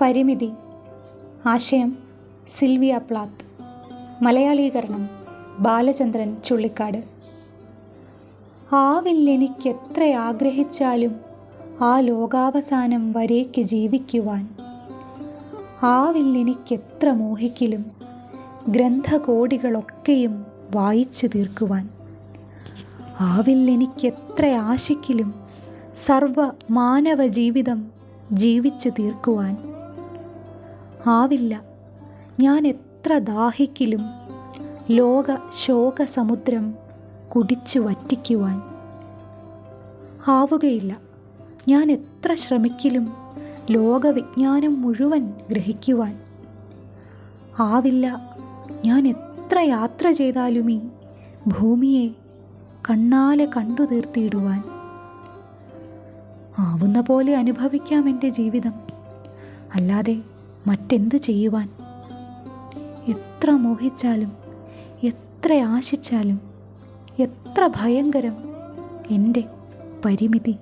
പരിമിതി. ആശയം Sylvia Plath. മലയാളീകരണം ബാലചന്ദ്രൻ ചുള്ളിക്കാട്. ആവില്ലെനിക്കെത്ര ആഗ്രഹിച്ചാലും ആ ലോകാവസാനം വരേക്ക് ജീവിക്കുവാൻ. ആവില്ലെനിക്കെത്ര മോഹിക്കിലും ഗ്രന്ഥകോടികളൊക്കെയും വായിച്ചു തീർക്കുവാൻ. ആവില്ലെനിക്കെത്ര ആശിക്കിലും സർവ മാനവ ജീവിതം ജീവിച്ചു തീർക്കുവാൻ. ആവില്ല. ഞാൻ എത്ര ദാഹിക്കിലും ലോക ശോകസമുദ്രം കുടിച്ചു വറ്റിക്കുവാൻ ആവുകയില്ല. ഞാൻ എത്ര ശ്രമിക്കിലും ലോകവിജ്ഞാനം മുഴുവൻ ഗ്രഹിക്കുവാൻ ആവില്ല. ഞാൻ എത്ര യാത്ര ചെയ്താലും ഈ ഭൂമിയെ കണ്ണാലെ കണ്ടു തീർത്തിയിടുവാൻ ആവുന്ന പോലെ അനുഭവിക്കാം എന്റെ ജീവിതം. അല്ലാതെ മറ്റെന്ത് ചെയ്യുവാൻ? എത്ര മോഹിച്ചാലും എത്ര ആശിച്ചാലും എത്ര ഭയങ്കരം എന്റെ പരിമിതി.